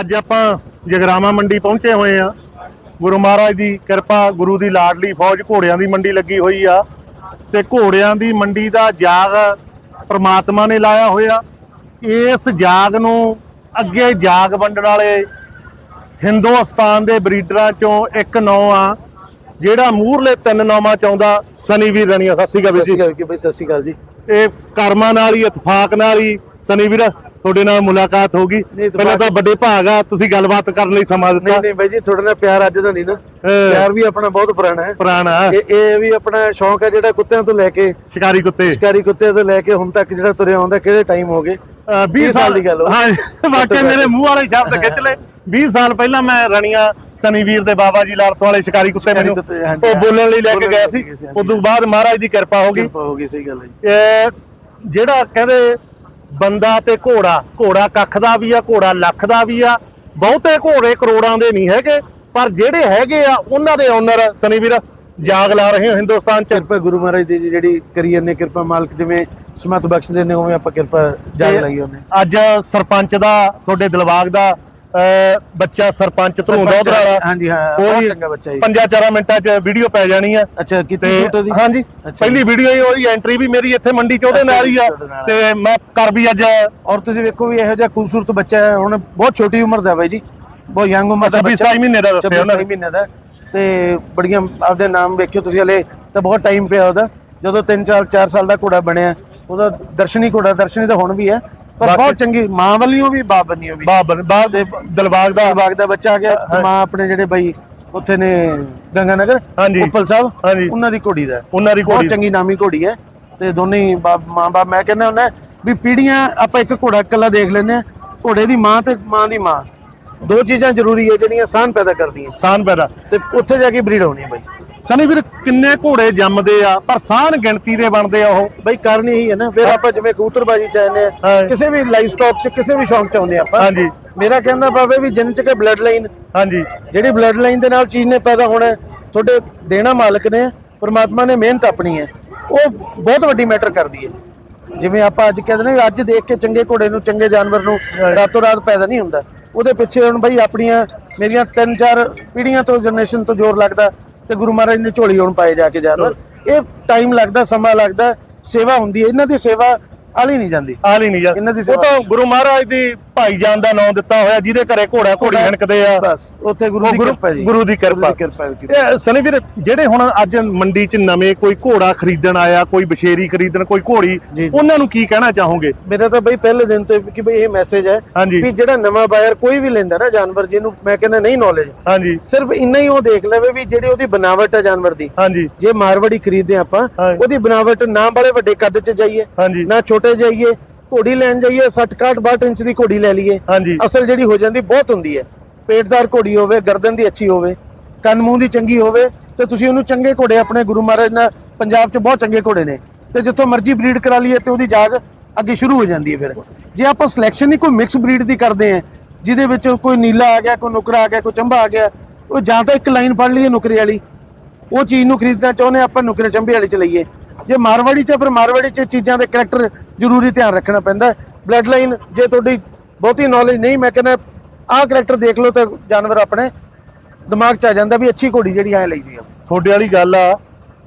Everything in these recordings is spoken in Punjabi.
ਅੱਜ ਆਪਾਂ ਜਗਰਾਮਾ ਮੰਡੀ ਪਹੁੰਚੇ ਹੋਏ ਆ। ਗੁਰੂ ਮਹਾਰਾਜ ਦੀ ਕਿਰਪਾ ਗੁਰੂ ਦੀ ਲਾਡਲੀ ਫੌਜ ਘੋੜਿਆਂ ਦੀ ਮੰਡੀ ਲੱਗੀ ਹੋਈ ਆ। ਤੇ ਘੋੜਿਆਂ ਦੀ ਮੰਡੀ ਦਾ ਜਾਗ ਪ੍ਰਮਾਤਮਾ ਨੇ ਲਾਇਆ ਹੋਇਆ। ਇਸ ਜਾਗ ਨੂੰ ਅੱਗੇ ਜਾਗ ਵੰਡਣ ਵਾਲੇ ਹਿੰਦੁਸਤਾਨ ਦੇ ਬਰੀਡਰਾਂ ਚੋਂ ਇੱਕ ਨੌ ਆ ਜਿਹੜਾ ਮੂਹਰਲੇ ਤਿੰਨ ਨੌਵਾਂ ਚਾਹੁੰਦਾ ਸਨੀ ਵੀਰ ਰਣੀਆ ਸਤਿ ਸ਼੍ਰੀ ਅਕਾਲ ਜੀ। ਸਤਿ ਸ਼੍ਰੀ ਅਕਾਲ ਜੀ। ਇਹ ਕਰਮਾਂ ਨਾਲ ਹੀ ਇਤਫਾਕ ਨਾਲ ਹੀ ਸਨੀ ਵੀਰ ਤੁਹਾਡੇ ਨਾਲ ਮੁਲਾਕਾਤ ਹੋ ਗਈ। ਨਹੀਂ, ਇਤਫਾਕ- ਪਹਿਲਾਂ ਤਾਂ ਵੱਡੇ ਭਾਗ ਆ ਤੁਸੀਂ ਗੱਲਬਾਤ ਕਰਨ ਲਈ ਸਮਾਂ ਨਹੀਂ ਦਿੱਤਾ। ਨਹੀਂ ਬਾਈ ਜੀ ਤੁਹਾਡੇ ਨਾਲ ਪਿਆਰ ਅੱਜ ਦਾ ਨਹੀਂ ਨਾ। ਪਿਆਰ ਵੀ ਆਪਣਾ ਬਹੁਤ ਪੁਰਾਣਾ ਹੈ। ਪੁਰਾਣਾ। ਇਹ ਵੀ ਆਪਣਾ ਸ਼ੌਂਕ ਹੈ ਜਿਹੜਾ ਕੁੱਤਿਆਂ ਤੋਂ ਲੈ ਕੇ ਸ਼ਿਕਾਰੀ ਕੁੱਤੇ। ਸ਼ਿਕਾਰੀ ਕੁੱਤੇ ਤੋਂ ਲੈ ਕੇ ਹੁਣ ਤੱਕ ਜਿਹੜਾ ਤੁਰਿਆ ਆਉਂਦਾ ਕਿਹੜੇ ਟਾਈਮ ਹੋ ਗਏ? ਅਹ 20 ਵੀਹ ਸਾਲ ਦੀ ਗੱਲ ਹੋ। ਹਾਂ ਵਾਕਿਆ ਮੇਰੇ ਮੂੰਹ ਵਾਲੇ ਸ਼ਬਦ ਖਿੱਚ ਲਏ। 20 ਸਾਲ ਪਹਿਲਾਂ ਮੈਂ ਰਣੀਆਂ ਸਨੀ ਵੀਰ ਦੇ ਬਾਬਾ ਜੀ ਲਾਰਤ ਵਾਲੇ ਸ਼ਿਕਾਰੀ ਕੁੱਤੇ ਮੈਨੂੰ ਉਹ ਬੋਲਣ ਲਈ ਲੈ ਕੇ ਗਏ ਲਈ ਸੀ। ਉਸ ਤੋਂ ਬਾਅਦ ਮਹਾਰਾਜ ਦੀ ਕਿਰਪਾ ਹੋ ਗਈ। ਕਿਰਪਾ ਹੋ ਗਈ ਸਹੀ ਗੱਲ ਹੈ ਜਿਹੜਾ ਕਹਿੰਦੇ ਬੰਦਾ ਤੇ ਘੋੜਾ ਘੋੜਾ ਕੱਖ ਦਾ ਵੀ ਆ ਘੋੜਾ ਲੱਖ ਦਾ ਵੀ ਆ। ਬਹੁਤੇ ਘੋੜੇ ਕਰੋੜਾਂ ਦੇ ਨਹੀਂ ਹੈਗੇ ਪਰ ਜਿਹੜੇ ਹੈਗੇ ਆ ਉਹਨਾਂ ਦੇ ਓਨਰ ਸਨੀ ਵੀਰ ਜਾਗ ਲਾ ਰਹੇ ਹੋ ਹਿੰਦੁਸਤਾਨ ਚ। ਕਿਰਪਾ ਗੁਰੂ ਮਹਾਰਾਜ ਦੀ ਜਿਹੜੀ ਕਰੀਏ ਨੇ ਕਿਰਪਾ ਮਾਲਕ ਜਿਵੇਂ ਸਮਤ ਬਖਸ਼ਦੇ ਨੇ ਉਵੇਂ ਆਪਾਂ ਕਿਰਪਾ ਜਾਗ ਲਾਈ ਉਹਨੇ ਅੱਜ ਸਰਪੰਚ ਦਾ ਤੁਹਾਡੇ ਦਿਲਬਾਗ ਦਾ ਬੱਚਾ ਸਰਪੰਚ ਧਰੂੰਦਾ ਉਧਰ ਵਾਲਾ ਹਾਂਜੀ, ਹਾਂ, ਬਹੁਤ ਚੰਗਾ ਬੱਚਾ ਜੀ। ਪੰਜਾਂ ਚਾਰਾਂ ਮਿੰਟਾਂ ਚ ਵੀਡੀਓ ਪੈ ਜਾਣੀ ਆ। ਅੱਛਾ ਕੀਤੀ ਸ਼ੂਟ ਉਹਦੀ ਹਾਂਜੀ। ਪਹਿਲੀ ਵੀਡੀਓ ਹੀ ਉਹਦੀ ਐਂਟਰੀ ਵੀ ਮੇਰੀ ਇੱਥੇ ਮੰਡੀ ਚ ਉਹਦੇ ਨਾਲ ਹੀ ਆ। ਤੇ ਮੈਂ ਕਰ ਵੀ ਅੱਜ। ਔਰ ਤੁਸੀਂ ਵੇਖੋ ਵੀ ਇਹੋ ਜਿਹਾ ਖੂਬਸੂਰਤ ਬੱਚਾ ਹੈ। ਹੁਣ ਬਹੁਤ ਛੋਟੀ ਉਮਰ ਦਾ ਬਾਈ ਜੀ। ਬਹੁਤ ਯੰਗ ਉਮਰ ਦਾ 26 ਬੱਚਾ। ਮਹੀਨੇ ਦਾ ਦੱਸਿਆ 26 ਉਹਨਾਂ ਨੇ। ਮਹੀਨੇ ਦਾ। ਤੇ ਬੜੀਆਂ ਆਪਦੇ ਨਾਮ ਵੇਖਿਓ ਤੁਸੀਂ ਹਲੇ ਤਾਂ ਬਹੁਤ ਟਾਈਮ ਪਿਆ ਉਹਦਾ। ਜਦੋਂ 3 4 4 ਸਾਲ ਦਾ ਘੋੜਾ ਬਣਿਆ ਉਹਦਾ ਦਰਸ਼ਨੀ ਘੋੜਾ ਦਰਸ਼ਨੀ ਤਾਂ ਹੁਣ ਵੀ ਹੈ। ਪਰ ਬਹੁਤ ਚੰਗੀ ਮਾਂ ਵੱਲੋਂ ਵੀ ਬਾਪ ਵੱਲੋਂ ਵੀ। ਬਾਬ ਬਾਬ ਦੇ ਦਿਲਬਾਗ ਦਾ ਬਾਗ ਦਾ ਬੱਚਾ ਆ ਗਿਆ ਮਾਂ ਆਪਣੇ ਜਿਹੜੇ ਬਾਈ ਉੱਥੇ ਨੇ ਗੰਗਾ ਨਗਰ ਹਾਂਜੀ। ਉੱਪਲ ਸਾਹਿਬ ਹਾਂਜੀ। ਉਹਨਾਂ ਦੀ ਘੋੜੀ ਦਾ। ਉਹਨਾਂ ਦੀ ਬਹੁਤ ਘੋੜੀ। ਚੰਗੀ ਨਾਮੀ ਘੋੜੀ ਹੈ ਤੇ ਦੋਨੇ ਬਾਪ ਮਾਂ ਬਾਪ ਮੈਂ ਕਹਿੰਦਾ ਹੁੰਦਾ ਵੀ ਪੀੜੀਆਂ ਆਪਾਂ ਇੱਕ ਘੋੜਾ ਇਕੱਲਾ ਦੇਖ ਲੈਂਦੇ ਆ ਘੋੜੇ ਦੀ ਮਾਂ ਤੇ ਮਾਂ ਦੀ ਮਾਂ। ਦੋ ਚੀਜ਼ਾਂ ਜ਼ਰੂਰੀ ਹੈ ਜਿਹੜੀਆਂ ਸਾਨ ਪੈਦਾ ਕਰਦੀਆਂ। ਸਾਨ ਪੈਦਾ। ਤੇ ਉੱਥੇ ਜਾ ਕੇ ਬਰੀਡ ਹੋਣੀ ਹੈ ਬਾਈ। ਸਨੀ ਵੀਰ ਕਿੰਨੇ ਘੋੜੇ ਜੰਮਦੇ ਆ ਪਰ ਸਾਨ ਗਿਣਤੀ ਦੇ ਬਣਦੇ ਆ ਉਹ? ਬਾਈ ਕਾਰਨ ਇਹੀ ਹੈ ਨਾ ਫਿਰ ਆਪਾਂ ਜਿਵੇਂ ਕਬੂਤਰਬਾਜੀ ਚਾਹੁੰਦੇ ਹਾਂ। ਆ ਕਿਸੇ ਵੀ ਲਾਈਫ ਸਟਾਕ 'ਚ ਕਿਸੇ ਵੀ ਸ਼ੌਂਕ 'ਚ ਆਉਂਦੇ ਆਪਾਂ। ਹਾਂਜੀ। ਮੇਰਾ ਕਹਿੰਦਾ ਬਾਬੇ ਵੀ ਜਿੰਨ 'ਚ ਕਿ ਬਲੱਡ ਲਾਈਨ ਹਾਂਜੀ। ਜਿਹੜੀ ਬਲੱਡ ਲਾਈਨ ਦੇ ਨਾਲ ਚੀਜ਼ ਨੇ ਪੈਦਾ ਹੋਣਾ ਹੈ, ਤੁਹਾਡੇ ਦੇਣਾ ਮਾਲਕ ਨੇ ਪਰਮਾਤਮਾ ਨੇ ਮਿਹਨਤ ਆਪਣੀ ਹੈ। ਉਹ ਬਹੁਤ ਵੱਡੀ ਮੈਟਰ ਕਰਦੀ ਹੈ। ਜਿਵੇਂ ਆਪਾਂ ਅੱਜ ਕਹਿੰਦੇ ਨੇ ਅੱਜ ਦੇਖ ਕੇ ਚੰਗੇ ਘੋੜੇ ਨੂੰ ਚੰਗੇ ਜਾਨਵਰ ਨੂੰ ਰਾਤੋਂ ਰਾਤ ਪੈਦਾ ਨਹੀਂ ਹੁੰਦਾ। ਉਹਦੇ ਪਿੱਛੇ ਹੁਣ ਬਈ ਆਪਣੀਆਂ ਮੇਰੀਆਂ ਤਿੰਨ ਚਾਰ ਪੀੜ੍ਹੀਆਂ ਤੋਂ ਜਨਰੇਸ਼ਨ ਤੋਂ ਜ਼ੋਰ ਲੱਗਦਾ। ਤੇ ਗੁਰੂ ਮਹਾਰਾਜ ਨੇ ਝੋਲੀ ਹੁਣ ਪਾਏ ਜਾ ਕੇ ਜਾਨਵਰ ਇਹ ਟਾਈਮ ਲੱਗਦਾ ਸਮਾਂ ਲੱਗਦਾ ਸੇਵਾ ਹੁੰਦੀ ਹੈ। ਇਹਨਾਂ ਦੀ ਸੇਵਾ ਆਲੀ ਨਹੀਂ ਜਾਂਦੀ। ਆਲ ਹੀ ਨਹੀਂ ਜਾ ਇਹਨਾਂ ਦੀ ਉਹ ਸੇਵਾ- ਤਾਂ ਗੁਰੂ ਮਹਾਰਾਜ ਦੀ ਭਾਈਜਾਨ ਦਾ ਨਾਮ ਦਿੱਤਾ ਹੋਇਆ ਜਿਹਦੇ ਘਰੇ ਘੋੜਾ ਘੋੜੀ ਹਣਕਦੇ ਆ ਬਸ ਉੱਥੇ ਗੁਰੂ ਦੀ ਕਿਰਪਾ ਜੀ ਗੁਰੂ ਦੀ ਕਿਰਪਾ। ਇਹ ਸਨੀ ਵੀਰ ਜਿਹੜੇ ਹੁਣ ਅੱਜ ਮੰਡੀ 'ਚ ਨਵੇਂ ਕੋਈ ਘੋੜਾ ਖਰੀਦਣ ਆਇਆ ਕੋਈ ਬਸ਼ੇਰੀ ਖਰੀਦਣ ਕੋਈ ਘੋੜੀ। ਉਹਨਾਂ ਨੂੰ ਕੀ ਕਹਿਣਾ ਚਾਹੋਗੇ ਮੇਰਾ ਤਾਂ ਬਈ ਪਹਿਲੇ ਦਿਨ ਤੋਂ ਕਿ ਬਈ ਇਹ ਮੈਸੇਜ ਹੈ। ਵੀ ਜਿਹੜਾ ਨਵਾਂ ਬਾਇਰ ਕੋਈ ਵੀ ਲੈਂਦਾ ਨਾ ਜਾਨਵਰ ਜਿਹਨੂੰ ਮੈਂ ਕਹਿੰਦਾ ਨਹੀਂ ਨੌਲੇਜ ਹਾਂਜੀ ਸਿਰਫ ਇੰਨਾ ਹੀ ਉਹ ਦੇਖ ਲਵੇ ਵੀ ਜਿਹੜੀ ਉਹਦੀ ਬਨਾਵਟ ਹੈ ਜਾਨਵਰ ਦੀ ਹਾਂਜੀ ਜੇ ਮਾਰਵੜੀ ਖਰੀਦਦੇ ਆਪਾਂ। ਉਹਦੀ ਬਨਾਵਟ ਨਾ ਬੜੇ ਵੱਡੇ ਕੱਦ 'ਚ ਜਾਈਏ ਨਾ ਛੋਟੇ ਜਾਈਏ ਘੋੜੀ ਲੈਣ ਜਾਈਏ 60 61 62 ਇੰਚ ਦੀ ਘੋੜੀ ਲੈ ਲਈਏ। ਹਾਂਜੀ। ਅਸਲ ਜਿਹੜੀ ਹੋ ਜਾਂਦੀ ਬਹੁਤ ਹੁੰਦੀ ਹੈ। ਪੇਟਦਾਰ ਘੋੜੀ ਹੋਵੇ ਗਰਦਨ ਦੀ ਅੱਛੀ ਹੋਵੇ ਕੰਨ ਮੂੰਹ ਦੀ ਚੰਗੀ ਹੋਵੇ ਤੇ ਤੁਸੀਂ ਉਹਨੂੰ ਚੰਗੇ ਘੋੜੇ ਆਪਣੇ ਗੁਰੂ ਮਹਾਰਾਜ ਨਾਲ ਪੰਜਾਬ 'ਚ ਬਹੁਤ ਚੰਗੇ ਘੋੜੇ ਨੇ। ਤੇ ਜਿੱਥੋਂ ਮਰਜ਼ੀ ਬਰੀਡ ਕਰਾ ਲਈਏ ਤੇ ਉਹਦੀ ਜਾਗ ਅੱਗੇ ਸ਼ੁਰੂ ਹੋ ਜਾਂਦੀ ਹੈ ਫਿਰ। ਜੇ ਆਪਾਂ ਸਿਲੈਕਸ਼ਨ ਹੀ ਕੋਈ ਮਿਕਸ ਬਰੀਡ ਦੀ ਕਰਦੇ ਆ ਜਿਹਦੇ ਵਿੱਚ ਕੋਈ ਨੀਲਾ ਆ ਗਿਆ ਕੋਈ ਨੁਕਰਾ ਆ ਗਿਆ ਕੋਈ ਚੰਬਾ ਆ ਗਿਆ ਉਹ ਜਾਂ ਤਾਂ ਇੱਕ ਲਾਈਨ ਫੜ ਲਈਏ ਨੁਕਰੇ ਵਾਲੀ। ਉਹ ਚੀਜ਼ ਨੂੰ ਖਰੀਦਣਾ ਚਾਹੁੰਦੇ ਆਪਾਂ ਨੁਕਰੇ ਚੰਬੇ ਵਾਲੀ ਚ ਲਈਏ। ਜੇ ਮਾਰਵਾੜੀ ਚ ਫਿਰ ਮਾਰਵਾੜੀ ਚ ਚੀਜ਼ਾਂ ਦੇ ਕਰੈਕਟਰ ਜ਼ਰੂਰੀ ਧਿਆਨ ਰੱਖਣਾ ਪੈਂਦਾ ਬਲੱਡ ਲਾਈਨ ਜੇ ਤੁਹਾਡੀ ਬਹੁਤੀ ਨੌਲੇਜ ਨਹੀਂ ਮੈਂ ਕਹਿੰਦਾ ਆਹ ਕਰੈਕਟਰ ਦੇਖ ਲਓ ਤਾਂ ਜਾਨਵਰ ਆਪਣੇ ਦਿਮਾਗ ਚ ਆ ਜਾਂਦਾ ਵੀ ਅੱਛੀ ਘੋੜੀ ਜਿਹੜੀ ਐ ਲਈਦੀ ਆ। ਤੁਹਾਡੇ ਵਾਲੀ ਗੱਲ ਆ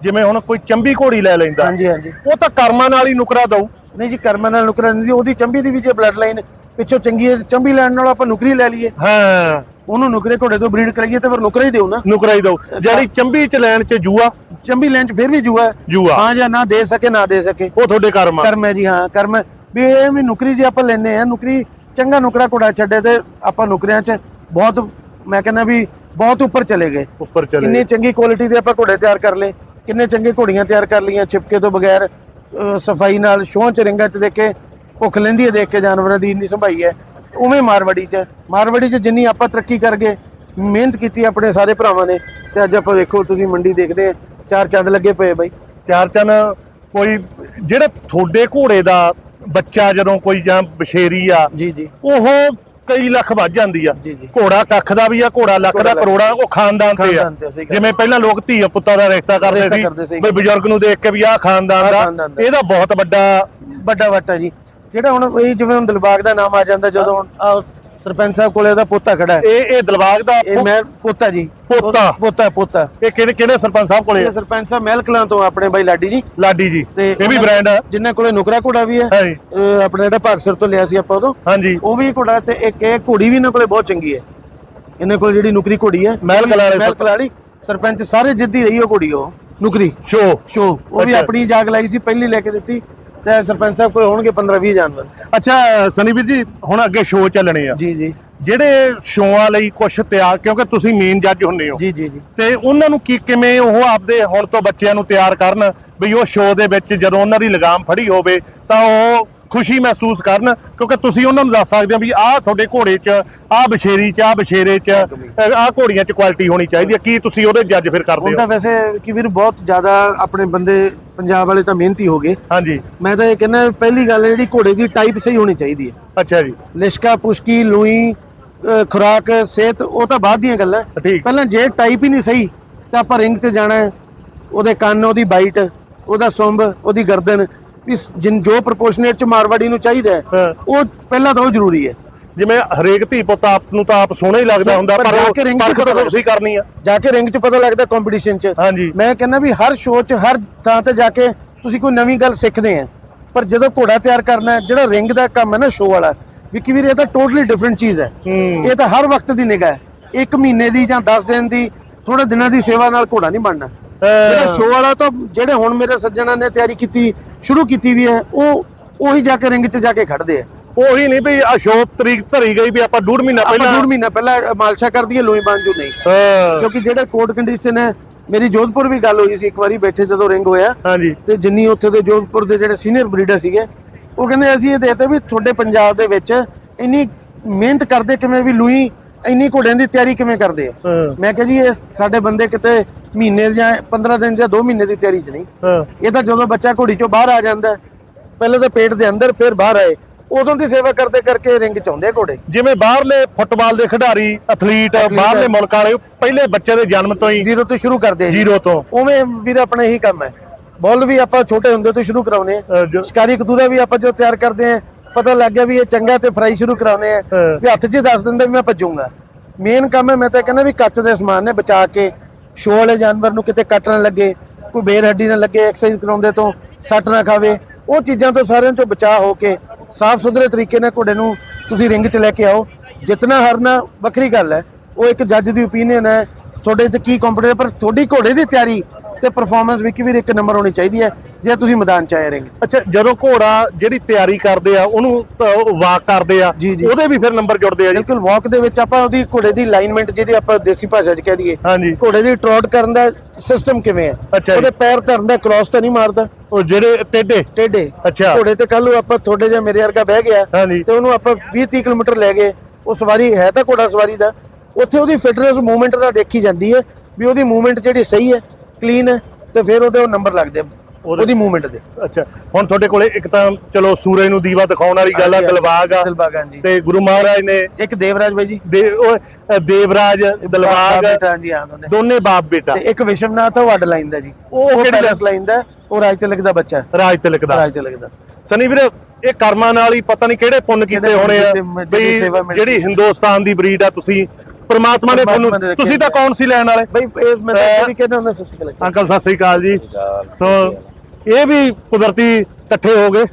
ਜਿਵੇਂ ਹੁਣ ਕੋਈ ਚੰਬੀ ਘੋੜੀ ਲੈ ਲੈਂਦਾ ਹਾਂਜੀ ਹਾਂਜੀ। ਉਹ ਤਾਂ ਕਰਮਾਂ ਨਾਲ ਹੀ ਨੁਕਰਾ ਦਊ। ਨਹੀਂ ਜੀ ਕਰਮਾਂ ਨਾਲ ਨੁਕਰਾ ਨਹੀਂ ਉਹਦੀ ਚੰਬੀ ਦੀ ਵੀ ਜੇ ਬਲੱਡ ਲਾਈਨ ਪਿੱਛੋਂ ਚੰਗੀ ਹੈ ਚੰਬੀ ਲੈਣ ਨਾਲ ਆਪਾਂ ਨੁਕਰੀ ਲੈ ਲਈਏ। ਹਾਂ। ਉਹਨੂੰ ਨੁਕਰੇ ਘੋੜੇ ਤੋਂ ਬਰੀਡ ਕਰਾਈਏ ਤੇ ਫਿਰ ਨੁਕਰਾ ਹੀ ਦਿਓ ਨਾ। ਨੁਕਰਾ ਹੀ ਦਊ। ਜਿਹੜੀ ਚੰਬੀ ਚ ਲੈਣ ਚ ਜੂਆ ਚੰਬੀ ਲੈਣ ਚ ਫਿਰ ਵੀ ਜੂਆ। ਜੂਆ। ਹਾਂ ਜਾਂ ਨਾ ਦੇ ਸਕੇ ਨਾ ਦੇ ਸਕੇ। ਉਹ ਤੁਹਾਡੇ ਕਰਮ ਆ। ਕਰਮ ਹੈ ਜੀ ਹਾਂ ਕਰਮ। ਵੀ ਇਹ ਵੀ ਨੁਕਰੀ ਜੇ ਆਪਾਂ ਲੈਨੇ ਆ ਨੁਕਰੀ ਚੰਗਾ ਨੁਕਰਾ ਘੋੜਾ ਛੱਡੇ ਤੇ ਆਪਾਂ ਨੁਕਰਿਆਂ 'ਚ ਬਹੁਤ ਮੈਂ ਕਹਿੰਦਾ ਵੀ ਬਹੁਤ ਉੱਪਰ ਚਲੇ ਗਏ। ਉੱਪਰ ਚਲੇ ਕਿੰਨੀ ਚੰਗੀ ਕੁਆਲਿਟੀ ਦੇ ਆਪਾਂ ਘੋੜੇ ਤਿਆਰ ਕਰ ਲਏ ਕਿੰਨੇ ਚੰਗੇ ਘੋੜੀਆਂ ਤਿਆਰ ਕਰ ਲਈਆਂ ਛਿਪਕੇ ਤੋਂ ਬਗੈਰ ਸਫ਼ਾਈ ਨਾਲ ਸ਼ੋਹਾਂ 'ਚ ਰਿੰਗਾਂ 'ਚ ਦੇਖ ਕੇ ਭੁੱਖ ਲੈਂਦੀ ਹੈ ਦੇਖ ਕੇ ਜਾਨਵਰਾਂ ਦੀ ਇੰਨੀ ਸੰਭਾਈ ਹੈ। ਉਵੇਂ ਮਾਰਵਾੜੀ 'ਚ ਮਾਰਵਾੜੀ 'ਚ ਜਿੰਨੀ ਆਪਾਂ ਤਰੱਕੀ ਕਰ ਗਏ ਮਿਹਨਤ ਕੀਤੀ ਆਪਣੇ ਸਾਰੇ ਭਰਾਵਾਂ ਨੇ। ਤੇ ਅੱਜ ਆਪਾਂ ਦੇਖੋ ਤੁਸੀਂ ਮੰਡੀ ਦੇਖਦੇ ਆ ਚਾਰ ਚੰਦ ਲੱਗੇ ਪਏ ਬਾਈ ਚਾਰ ਚੰਨ ਕੋਈ ਜਿਹੜੇ ਤੁਹਾਡੇ ਘੋੜੇ ਦਾ ਬੱਚਾ ਜਦੋਂ ਕੋਈ ਜਾਂ ਬਸ਼ੇਰੀ ਆ ਜੀ ਜੀ ਉਹ ਕਈ ਲੱਖ ਵੱਜ ਜਾਂਦੀ ਆ ਜੀ, ਜੀ। ਘੋੜਾ ਕੱਖ ਦਾ ਵੀ ਆ ਘੋੜਾ ਲੱਖ ਘੋੜਾ ਦਾ ਲੱਖ। ਕਰੋੜਾ ਉਹ ਖਾਨਦਾਨ ਤੇ ਆ ਖਾਨਦਾਨ ਤੇ ਆ, ਸਹੀ ਗੱਲ। ਜਿਵੇਂ ਪਹਿਲਾਂ ਲੋਕ ਧੀ ਪੁੱਤਾਂ ਦਾ ਰਿਸ਼ਤਾ ਕਰਦੇ ਰਿਸ਼ਤਾ ਕਰਦੇ ਸੀ। ਵੀ ਬਜ਼ੁਰਗ ਨੂੰ ਦੇਖ ਕੇ ਵੀ ਆਹ ਖਾਨਦਾਨ ਦਾ। ਇਹਦਾ ਬਹੁਤ ਵੱਡਾ ਵੱਡਾ ਵੱਟਾ ਜੀ ਜਿਹੜਾ ਹੁਣ ਇਹ ਜਿਵੇਂ ਹੁਣ ਦਿਲਬਾਗ ਦਾ ਨਾਮ ਆ ਜਾਂਦਾ ਜਦੋਂ ਹੁਣ ਆਹ ਸਰਪੰਚ ਸਾਹਿਬ ਕੋਲੇ ਦਾ ਪੋਤਾ ਖੜਾ ਹੈ। ਇਹ ਇਹ ਦਿਲਬਾਗ ਦਾ ਇਹ ਮੈਂ ਪੋਤਾ ਜੀ। ਪੋਤਾ। ਪੋਤਾ ਪੋਤਾ। ਇਹ ਕਿਹੜੇ ਕਿਹੜੇ ਸਰਪੰਚ ਸਾਹਿਬ ਕੋਲੇ ਇਹ? ਸਰਪੰਚ ਸਾਹਿਬ ਮਹਿਲ ਕਲਾਂ ਤੋਂ ਆਪਣੇ ਬਾਈ ਲਾਡੀ ਜੀ। ਲਾਡੀ ਜੀ। ਤੇ ਇਹ ਵੀ ਬ੍ਰਾਂਡ ਆ। ਜਿੰਨਾਂ ਕੋਲੇ ਨੁਕਰਾ ਘੋੜਾ ਵੀ ਹੈ। ਹੈ ਆਪਣੇ ਜਿਹੜਾ ਭਾਗਸਰ ਤੋਂ ਲਿਆ ਸੀ ਆਪਾਂ ਉਦੋਂ। ਹਾਂਜੀ। ਉਹ ਵੀ ਘੋੜਾ ਤੇ ਇੱਕ ਇਹ ਘੋੜੀ ਵੀ ਇਹਨਾਂ ਕੋਲੇ ਬਹੁਤ ਚੰਗੀ ਹੈ। ਇਹਨਾਂ ਕੋਲ ਜਿਹੜੀ ਨੁਕਰੀ ਘੋੜੀ ਹੈ ਮਹਿਲ ਕਲਾਂ ਵਾਲੇ ਮਹਿਲ ਕਲਾੜੀ ਸਰਪੰਚ ਸਾਰੇ ਜਿੱਦੀ ਰਹੀ ਉਹ ਘੋੜੀ ਉਹ ਨੁਕਰੀ। ਸ਼ੋ। ਸ਼ੋ। ਉਹ ਵੀ। ਆਪਣੀ ਜਾਗ ਲਾਈ ਸੀ ਪਹਿਲੀ ਲੈ ਕੇ ਦਿੱਤੀ। ਤੇ ਸਰਪੰਚ ਸਾਹਿਬ ਕੋਲ ਹੋਣਗੇ 15 20 ਜਾਨਵਰ। ਅੱਛਾ ਸਨੀ ਵੀਰ ਜੀ ਹੁਣ ਅੱਗੇ ਸ਼ੋਅ ਚੱਲਣੇ ਆ। ਜੀ ਜੀ। ਜਿਹੜੇ ਸ਼ੋਆਂ ਲਈ ਕੁਝ ਤਿਆਰ ਕਿਉਂਕਿ ਤੁਸੀਂ ਮੇਨ ਜੱਜ ਹੁੰਦੇ ਹੋ। ਜੀ ਜੀ ਜੀ। ਤੇ ਉਹਨਾਂ ਨੂੰ ਕੀ ਕਿਵੇਂ ਉਹ ਆਪਦੇ ਹੁਣ ਤੋਂ ਬੱਚਿਆਂ ਨੂੰ ਤਿਆਰ ਕਰਨ ਵੀ ਉਹ ਸ਼ੋਅ ਦੇ ਵਿੱਚ ਜਦੋਂ ਉਹਨਾਂ ਦੀ ਲਗਾਮ ਫੜੀ ਹੋਵੇ ਤਾਂ ਉਹ ਖੁਸ਼ੀ ਮਹਿਸੂਸ ਕਰਨ ਕਿਉਂਕਿ ਤੁਸੀਂ ਉਹਨਾਂ ਨੂੰ ਦੱਸ ਸਕਦੇ ਹੋ ਵੀ ਆਹ ਤੁਹਾਡੇ ਘੋੜੇ 'ਚ ਆਹ ਬਸ਼ੇਰੀ 'ਚ ਆਹ ਬਸ਼ੇਰੇ 'ਚ ਆਹ ਘੋੜੀਆਂ 'ਚ ਕੁਆਲਿਟੀ ਹੋਣੀ ਚਾਹੀਦੀ ਹੈ। ਕੀ ਤੁਸੀਂ ਉਹਦੇ ਜੱਜ ਫਿਰ ਕਰਦੇ ਹੁਣ ਹੋ? ਤਾਂ ਵੈਸੇ ਕਿ ਵੀਰ ਬਹੁਤ ਜ਼ਿਆਦਾ ਆਪਣੇ ਬੰਦੇ ਪੰਜਾਬ ਵਾਲੇ ਤਾਂ ਮਿਹਨਤੀ ਹੋ ਗਏ। ਹਾਂਜੀ। ਮੈਂ ਤਾਂ ਇਹ ਕਹਿੰਦਾ ਪਹਿਲੀ ਗੱਲ ਜਿਹੜੀ ਘੋੜੇ ਦੀ ਟਾਈਪ ਸਹੀ ਹੋਣੀ ਚਾਹੀਦੀ ਹੈ। ਅੱਛਾ ਜੀ। ਲਿਸ਼ਕਾ ਪੁਸ਼ਕੀ ਲੂਈ ਖੁਰਾਕ ਸਿਹਤ ਉਹ ਤਾਂ ਬਾਅਦ ਦੀਆਂ ਗੱਲਾਂ। ਠੀਕ। ਪਹਿਲਾਂ ਜੇ ਟਾਈਪ ਹੀ ਨਹੀਂ ਸਹੀ ਤਾਂ ਆਪਾਂ ਰਿੰਗ ਤੇ ਜਾਣਾ ਹੈ। ਉਹਦੇ ਕੰਨ ਉਹਦੀ ਬਾਈਟ ਉਹਦਾ ਸੁੰਬ ਉਹਦੀ ਗਰਦਨ। ਵੀ ਸ- ਜਿਨ ਜੋ ਪ੍ਰਪੋਰਸ਼ਨੇਟ ਚ ਮਾਰਵਾੜੀ ਨੂੰ ਚਾਹੀਦਾ ਹੈ, ਹਾਂ। ਉਹ ਪਹਿਲਾਂ ਤਾਂ ਉਹ ਜ਼ਰੂਰੀ ਹੈ। ਜਿਵੇਂ ਹਰੇਕ ਧੀ ਪੁੱਤ ਆਪ ਨੂੰ ਤਾਂ ਆਪ ਸੋਹਣਾ ਹੀ ਲੱਗਦਾ ਹੁੰਦਾ ਪਰ ਉਹ ਕੇ ring 'ਚ ਪਰਖ ਤਾਂ ਤੁਸੀਂ ਕਰਨੀ ਆ। ਜਾ ਕੇ ਰਿੰਗ 'ਚ ਪਤਾ ਲੱਗਦਾ ਕੰਪੀਟੀਸ਼ਨ 'ਚ। ਹਾਂਜੀ। ਮੈਂ ਕਹਿੰਦਾ ਵੀ ਹਰ ਸ਼ੋਅ 'ਚ ਹਰ ਥਾਂ ਤੇ ਜਾ ਕੇ ਤੁਸੀਂ ਕੋਈ ਨਵੀਂ ਗੱਲ ਸਿੱਖਦੇ ਆ। ਪਰ ਜਦੋਂ ਘੋੜਾ ਤਿਆਰ ਕਰਨਾ ਹੈ ਜਿਹੜਾ ਰਿੰਗ ਦਾ ਕੰਮ ਹੈ ਨਾ ਸ਼ੋਅ ਵਾਲਾ ਵਿੱਕੀ ਵੀਰ ਇਹ ਤਾਂ ਟੋਟਲੀ ਡਿਫਰੈਂਟ ਚੀਜ਼ ਹੈ। ਇਹ ਤਾਂ ਹਰ ਵਕਤ ਦੀ ਨਿਗਾਹ ਹੈ। ਇੱਕ ਮਹੀਨੇ ਦੀ ਜਾਂ 10 ਦਿਨ ਦੀ ਥੋੜੇ ਦਿਨਾਂ ਦੀ ਸੇਵਾ ਨਾਲ ਘੋੜਾ ਨਹੀਂ ਬਣਨਾ। ਜਿਹੜਾ ਸ਼ੋਅ ਵਾਲਾ ਤਾਂ ਜਿਹੜੇ ਹੁਣ ਮੇਰੇ ਸੱਜਣਾ ਨੇ ਤਿਆਰੀ ਕੀਤੀ ਸ਼ੁਰੂ ਕੀਤੀ ਵੀ ਹੈ ਉਹ ਉਹੀ ਜਾ ਕੇ ਰਿੰਗ 'ਚ ਜਾ ਕੇ ਖੜਦੇ ਆ। ਉਹੀ ਨਹੀਂ ਵੀ ਅਸ਼ੋਕ ਤਰੀਕ ਧਰੀ ਗਈ ਵੀ ਆਪਾਂ ਡੂਢ ਮਹੀਨਾ ਆਪਾਂ ਪਹਿਲਾਂ ਡੂਢ ਮਹੀਨਾ ਪਹਿਲਾਂ ਮਾਲਸ਼ਾ ਕਰ ਦਈਏ ਲੋਈ ਬਾਂਝੂ ਨਹੀਂ। ਹਾਂ, ਕਿਉਂਕਿ ਜਿਹੜੇ ਕੋਰਟ ਕੰਡੀਸ਼ਨ ਹੈ ਮੇਰੀ ਜੋਧਪੁਰ ਵੀ ਗੱਲ ਹੋਈ ਸੀ ਇੱਕ ਵਾਰੀ ਬੈਠੇ ਜਦੋਂ ਰਿੰਗ ਹੋਇਆ। ਹਾਂਜੀ। ਤੇ ਜਿੰਨੀ ਉੱਥੇ ਦੇ ਜੋਧਪੁਰ ਦੇ ਜਿਹੜੇ ਸੀਨੀਅਰ ਬਰੀਡਰ ਸੀਗੇ ਉਹ ਕਹਿੰਦੇ ਅਸੀਂ ਇਹ ਦੇਖਦੇ ਵੀ ਤੁਹਾਡੇ ਪੰਜਾਬ ਦੇ ਵਿੱਚ ਇੰਨੀ ਮਿਹਨਤ ਕਰਦੇ ਕਿਵੇਂ ਵੀ ਲੂਈ ਇੰਨੀ ਘੋੜਿਆਂ ਦੀ ਤਿਆਰੀ ਕਿਵੇਂ ਕਰਦੇ ਆ? ਹਾਂ, ਮੈਂ ਕਿਹਾ ਜੀ ਇਹ ਸਾਡੇ ਬੰਦੇ ਕਿਤੇ ਮਹੀਨੇ ਜਾਂ 15 ਦਿਨ ਜਾਂ 2 ਮਹੀਨੇ ਦੀ ਤਿਆਰੀ 'ਚ ਨਹੀਂ। ਹਾਂ। ਇਹ ਤਾਂ ਜਦੋਂ ਬੱਚਾ ਘੋੜੀ ਚੋਂ ਬਾਹਰ ਆ ਜਾਂਦਾ ਹੈ, ਪਹਿਲੇ ਤਾਂ ਪੇਟ ਦੇ ਅੰਦਰ ਫਿਰ ਬਾਹਰ ਆਏ। ਉਦੋਂ ਦੀ ਸੇਵਾ ਕਰਦੇ ਕਰਕੇ ਰਿੰਗ 'ਚ ਆਉਂਦੇ ਘੋੜੇ। ਜਿਵੇਂ ਬਾਹਰਲੇ ਫੁੱਟਬਾਲ ਦੇ ਖਿਡਾਰੀ ਐਥਲੀਟ ਬਾਹਰਲੇ ਮੁਲਕਾਂ ਵਾਲੇ ਪਹਿਲੇ ਬੱਚੇ ਦੇ ਜਨਮ ਤੋਂ ਹੀ ਜ਼ੀਰੋ ਤੋਂ ਸ਼ੁਰੂ ਕਰਦੇ ਜ਼ੀਰੋ ਤੋਂ। ਉਵੇਂ ਵੀਰ ਆਪਣਾ ਇਹੀ ਕੰਮ ਹੈ। ਬੁੱਲ ਵੀ ਆਪਾਂ ਛੋਟੇ ਹੁੰਦੇ ਤੋਂ ਸ਼ੁਰੂ ਕਰਾਉਨੇ ਆ। ਸ਼ਿਕਾਰੀ ਕਤੂਰਾ ਵੀ ਆਪਾਂ ਜੋ ਤਿਆਰ ਕਰਦੇ ਆ ਪਤਾ ਲੱਗ ਗਿਆ ਵੀ ਇਹ ਚੰਗਾ ਤੇ ਫਰਾਈ ਸ਼ੁਰੂ ਕਰਾਉਨੇ ਆ। ਵੀ ਹੱਥ 'ਚ ਦੱਸ ਦਿੰਦਾ ਵੀ ਮੈਂ ਭੱਜੂਗਾ। ਮੇਨ ਕੰਮ ਹੈ ਮੈਂ ਤਾਂ ਕਹਿੰਦਾ ਵੀ ਕੱਚ ਦੇ ਸਮਾਨ ਨੇ ਬਚਾ ਕੇ ਸ਼ੋਅ ਵਾਲੇ ਜਾਨਵਰ ਨੂੰ ਕਿਤੇ ਕੱਟ ਨਾ ਲੱਗੇ ਕੋਈ ਬੇਰ ਹੱਡੀ ਨਾ ਲੱਗੇ ਐਕਸਰਸਾਈਜ਼ ਕਰਾਉਂਦੇ ਤੋਂ ਸੱਟ ਨਾ ਖਾਵੇ। ਉਹ ਚੀਜ਼ਾਂ ਤੋਂ ਸਾਰਿਆਂ ਤੋਂ ਬਚਾ ਹੋ ਕੇ ਸਾਫ਼ ਸੁਥਰੇ ਤਰੀਕੇ ਨਾਲ ਘੋੜੇ ਨੂੰ ਤੁਸੀਂ ਰਿੰਗ 'ਚ ਲੈ ਕੇ ਆਓ। ਜਿਤਨਾ ਹਰਨਾ, ਵੱਖਰੀ ਗੱਲ ਹੈ। ਉਹ ਇੱਕ ਜੱਜ ਦੀ ਓਪੀਨੀਅਨ ਹੈ। ਤੁਹਾਡੇ 'ਚ ਕੀ ਕੰਪੀਟੀਸ਼ਨ ਪਰ ਤੁਹਾਡੀ ਘੋੜੇ ਦੀ ਤਿਆਰੀ ਤੇ ਪਰਫਾਰਮੈਂਸ ਵਿੱਚ ਵੀ ਇੱਕ ਨੰਬਰ ਹੋਣੀ ਚਾਹੀਦੀ ਹੈ। ਜੇ ਤੁਸੀਂ ਮੈਦਾਨ 'ਚ ਆਏ ਰਿੰਗ ਅੱਛਾ ਜਦੋਂ ਘੋੜਾ ਜਿਹੜੀ ਤਿਆਰੀ ਕਰਦੇ ਆ ਉਹਨੂੰ ਵਾਕ ਕਰਦੇ ਆ। ਉਹਦੇ ਵੀ ਫਿਰ ਨੰਬਰ ਜੁੜਦੇ ਆ ਜੀ ਬਿਲਕੁਲ ਵਾਕ ਦੇ ਵਿੱਚ ਆਪਾਂ ਉਹਦੀ ਘੋੜੇ ਦੀ ਅਲਾਈਨਮੈਂਟ ਜਿਹਦੀ ਆਪਾਂ ਦੇਸੀ ਭਾਸ਼ਾ 'ਚ ਕਹਿ ਦਈਏ ਘੋੜੇ ਦੀ ਟ੍ਰੋਟ ਕਰਨ ਦਾ ਸਿਸਟਮ ਕਿਵੇਂ ਹੈ। ਉਹਦੇ ਪੈਰ ਧਰਨ ਦਾ ਕ੍ਰਾਸ ਤਾਂ ਨਹੀਂ ਮਾਰਦਾ ਉਹ ਜਿਹੜੇ ਟੇਡੇ ਟੇਢੇ ਅੱਛਾ। ਘੋੜੇ ਤੇ ਕੱਲ ਨੂੰ ਆਪਾਂ ਤੁਹਾਡੇ ਜਾਂ ਮੇਰੇ ਵਰਗਾ ਬਹਿ ਗਿਆ। ਤੇ ਉਹਨੂੰ ਆਪਾਂ 20 30 ਕਿਲੋਮੀਟਰ ਲੈ ਗਏ ਉਹ ਸਵਾਰੀ ਹੈ ਤਾਂ ਘੋੜਾ ਸਵਾਰੀ ਦਾ ਉੱਥੇ ਉਹਦੀ ਫਿਟਨੈਸ ਮੂਵਮੈਂਟ ਦਾ ਦੇਖੀ ਜਾਂਦੀ ਹੈ ਵੀ ਉਹਦੀ ਮੂਵਮੈਂਟ ਜਿਹੜੀ ਸਹੀ ਹੈ ਕਲੀਨ ਹੈ ਤੇ ਫਿਰ ਉਹਦੇ ਉਹ ਨੰਬਰ ਲੱਗਦੇ ਉਹਦੀ ਮੂਵਮੈਂਟ ਦੇ। ਅੱਛਾ ਹੁਣ ਤੁਹਾਡੇ ਕੋਲੇ ਇੱਕ ਤਾਂ ਚਲੋ ਸੂਰਜ ਨੂੰ ਦੀਵਾ ਦਿਖਾਉਣ ਵਾਲੀ ਗੱਲ ਆ ਹਾਂਜੀ, ਦਿਲਬਾਗ ਆ। ਦਿਲਬਾਗ ਹਾਂਜੀ। ਤੇ ਗੁਰੂ ਮਹਾਰਾਜ ਨੇ ਇੱਕ ਦੇਵਰਾਜ ਬਾਈ ਜੀ। ਦੇ ਉਹ, ਅ, ਦੇਵਰਾਜ ਦਿਲਬਾਗ ਬੇਟਾ ਜੀ ਹਾਂ ਦੋਨੇ। ਦੋਨੇ ਬਾਪ ਬੇਟਾ। ਤੇ ਇੱਕ ਵਿਸ਼ਵਨਾਥ ਉਹ ਅੱਡ ਲਾਈਨ ਦਾ ਜੀ। ਉਹ ਕਿਹੜੀ ਲਾਈਨ ਦਾ ਉਹ ਰਾਜ ਤਿਲਕ ਦਾ ਬੱਚਾ। ਰਾਜ ਤਿਲਕ ਦਾ। ਰਾਜ ਤਿਲਕ ਦਾ। ਸਨੀ ਵੀਰ ਇਹ ਕਰਮਾਂ ਨਾਲ ਹੀ ਪਤਾ ਨਹੀਂ ਕਿਹੜੇ ਪੁੰਨ ਕੀਤੇ ਹੋਣੇ ਆ ਬਈ ਜਿਹੜੀ ਹਿੰਦੁਸਤਾਨ ਦੀ ਬਰੀਡ ਆ ਤੁਸੀਂ। ਪ੍ਰਮਾਤਮਾ ਨੇ ਤੁਹਾਨੂੰ ਤੁਸੀਂ ਤਾਂ ਕੌਣ ਸੀ ਲੈਣ ਵਾਲੇ? ਬਈ ਇਹ ਮੈਂ ਤਾਂ ਵੀ ਕਹਿੰਦਾ ਹੁੰਦਾ ਸਤਿ ਸ਼੍ਰੀ ਅਕਾਲ ਅੰਕਲ ਸਤਿ ਸ੍ਰੀ ਅਕਾਲ ਜੀ। ਸੋ ਇਹ ਵੀ ਕੁਦਰਤੀ ਇਕੱਠੇ ਹੋ ਗਏ।